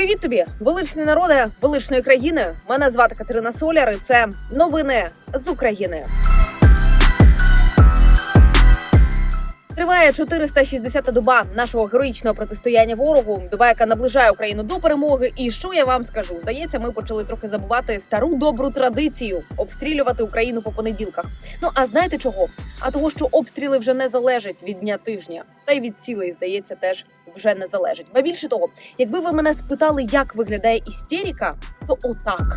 Привіт тобі, величний народе величної країни. Мене звати Катерина Соляр. і Це новини з України. Триває 460-та доба нашого героїчного протистояння ворогу. Доба, яка наближає Україну до перемоги. І що я вам скажу? Здається, ми почали трохи забувати стару добру традицію обстрілювати Україну по понеділках. Ну а знаєте чого? А того, що обстріли вже не залежать від дня тижня, та й від цілей, здається, теж вже не залежить. Ба більше того, якби ви мене спитали, як виглядає істерика, то отак.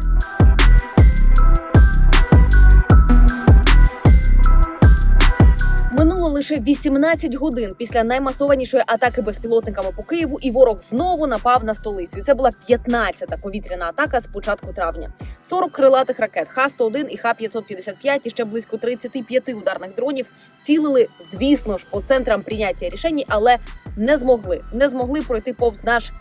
Лише 18 годин після наймасованішої атаки безпілотниками по Києву, і ворог знову напав на столицю. Це була 15-та повітряна атака з початку травня. 40 крилатих ракет Х-101 і Х-555 і ще близько 35 ударних дронів цілили, звісно ж, по центрам прийняття рішень, але не змогли, не змогли пройти повз наш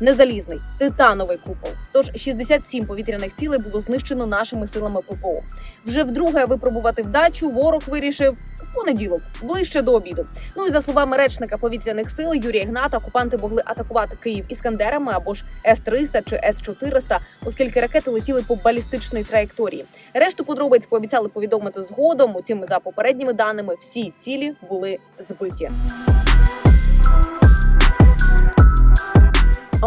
незалізний титановий купол. Тож 67 повітряних цілей було знищено нашими силами ППО. Вже вдруге випробувати вдачу. Ворог вирішив в понеділок, ближче до обіду. Ну і за словами речника повітряних сил Юрія Гната, окупанти могли атакувати Київ іскандерами або ж С-300 чи С-400, оскільки ракети летіли по балістичній траєкторії. Решту подробиць пообіцяли повідомити згодом. Утім, за попередніми даними, всі цілі були збиті.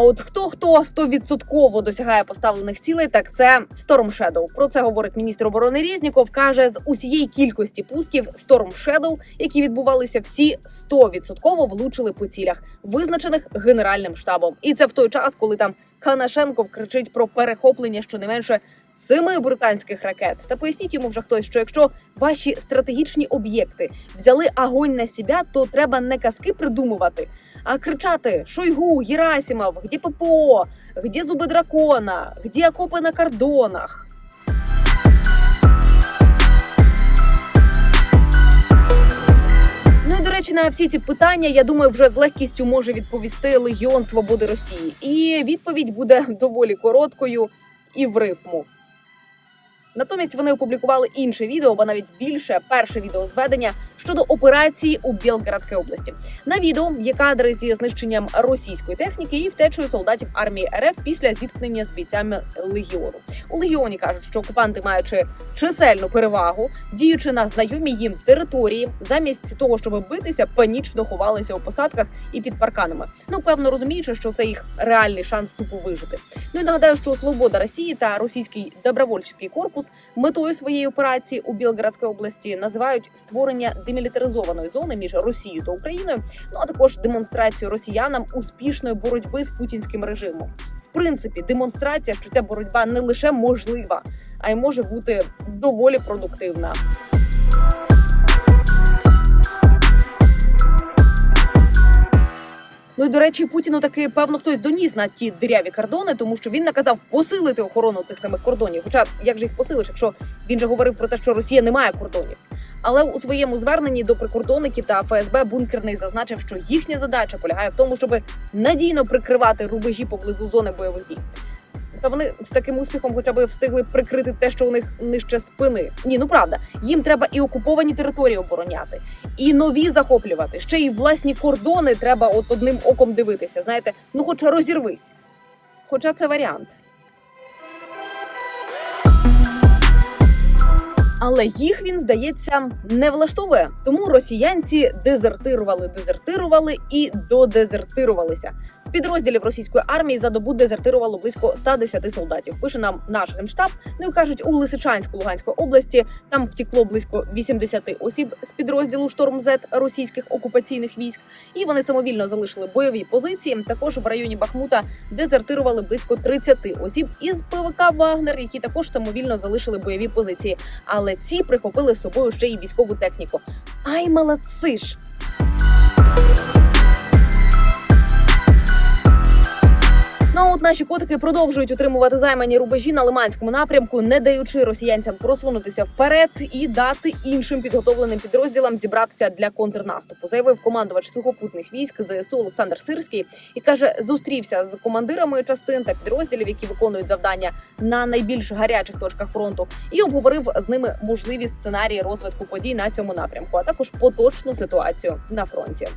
От хто хто стовідсотково досягає поставлених цілей, так це Storm Shadow. Про це говорить міністр оборони Різніков. каже з усієї кількості пусків Storm Shadow, які відбувалися, всі стовідсотково влучили по цілях, визначених генеральним штабом. І це в той час, коли там Канашенков кричить про перехоплення щонайменше семи британських ракет. Та поясніть йому вже хтось, що якщо ваші стратегічні об'єкти взяли огонь на себе, то треба не казки придумувати, кричати Шойгу, Герасимов, где ППО, где зуби дракона, где окопи на кордонах. Ну і до речі, на всі ці питання я думаю, вже з легкістю може відповісти Легіон Свободи Росії. І відповідь буде доволі короткою і в рифму. Натомість вони опублікували інше відео, або навіть більше перше відеозведення щодо операції у Білградській області. На відео є кадри зі знищенням російської техніки і втечею солдатів армії РФ після зіткнення з бійцями легіону. У легіоні кажуть, що окупанти, маючи чисельну перевагу, діючи на знайомій їм території, замість того, щоб битися, панічно ховалися у посадках і під парканами. Ну певно розуміючи, що це їх реальний шанс тупо вижити. Ну і нагадаю, що свобода Росії та російський добровольчий корпус метою своєї операції у Білградській області називають створення демілітаризованої зони між Росією та Україною. Ну а також демонстрацію росіянам успішної боротьби з путінським режимом. В принципі, демонстрація, що ця боротьба не лише можлива, а й може бути доволі продуктивна. Ну і до речі, Путіну таки певно хтось доніс на ті диряві кордони, тому що він наказав посилити охорону цих самих кордонів. Хоча як же їх посилиш, якщо він же говорив про те, що Росія не має кордонів. Але у своєму зверненні до прикордонників та ФСБ бункерний зазначив, що їхня задача полягає в тому, щоб надійно прикривати рубежі поблизу зони бойових дій. Та вони з таким успіхом, хоча б встигли прикрити те, що у них нижче спини. Ні, ну правда, їм треба і окуповані території обороняти, і нові захоплювати. Ще й власні кордони треба от одним оком дивитися. Знаєте, ну хоча розірвись. Хоча це варіант. Але їх він здається не влаштовує. Тому росіянці дезертирували, дезертирували і додезертирувалися. З підрозділів російської армії за добу дезертирувало близько 110 солдатів. Пише нам наш генштаб. Ну і кажуть, у Лисичанську Луганської області там втекло близько 80 осіб з підрозділу Шторм З російських окупаційних військ. І вони самовільно залишили бойові позиції. Також в районі Бахмута дезертирували близько 30 осіб із ПВК Вагнер, які також самовільно залишили бойові позиції. Але ці прихопили з собою ще й військову техніку. Ай, молодці ж! Ну а от наші котики продовжують утримувати займані рубежі на Лиманському напрямку, не даючи росіянцям просунутися вперед і дати іншим підготовленим підрозділам зібратися для контрнаступу. Заявив командувач сухопутних військ ЗСУ Олександр Сирський і каже, зустрівся з командирами частин та підрозділів, які виконують завдання на найбільш гарячих точках фронту, і обговорив з ними можливі сценарії розвитку подій на цьому напрямку, а також поточну ситуацію на фронті.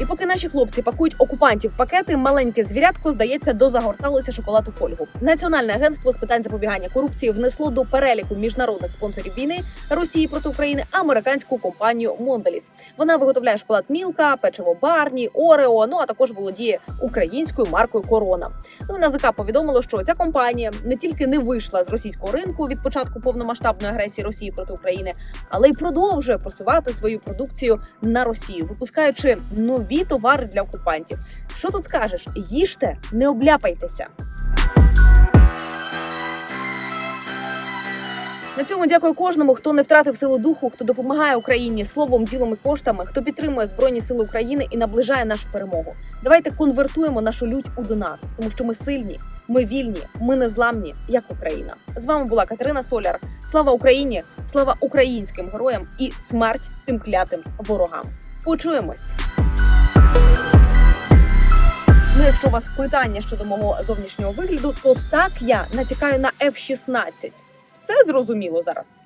І поки наші хлопці пакують окупантів пакети, маленьке звірятко здається дозагорталося шоколад у фольгу. Національне агентство з питань запобігання корупції внесло до переліку міжнародних спонсорів війни Росії проти України американську компанію Монделіс. Вона виготовляє шоколад Мілка, печиво Барні, Орео. Ну а також володіє українською маркою Корона. Ну НАЗК повідомило, що ця компанія не тільки не вийшла з російського ринку від початку повномасштабної агресії Росії проти України, але й продовжує просувати свою продукцію на Росію, випускаючи нові товари для окупантів. Що тут скажеш? Їжте, не обляпайтеся. На цьому дякую кожному, хто не втратив силу духу, хто допомагає Україні словом, ділом і коштами, хто підтримує збройні сили України і наближає нашу перемогу. Давайте конвертуємо нашу лють у донат, тому що ми сильні, ми вільні, ми незламні, як Україна. З вами була Катерина Соляр. Слава Україні! Слава українським героям і смерть тим клятим ворогам. Почуємось. Ну, якщо у вас питання щодо мого зовнішнього вигляду, то так я натякаю на F-16. Все зрозуміло зараз.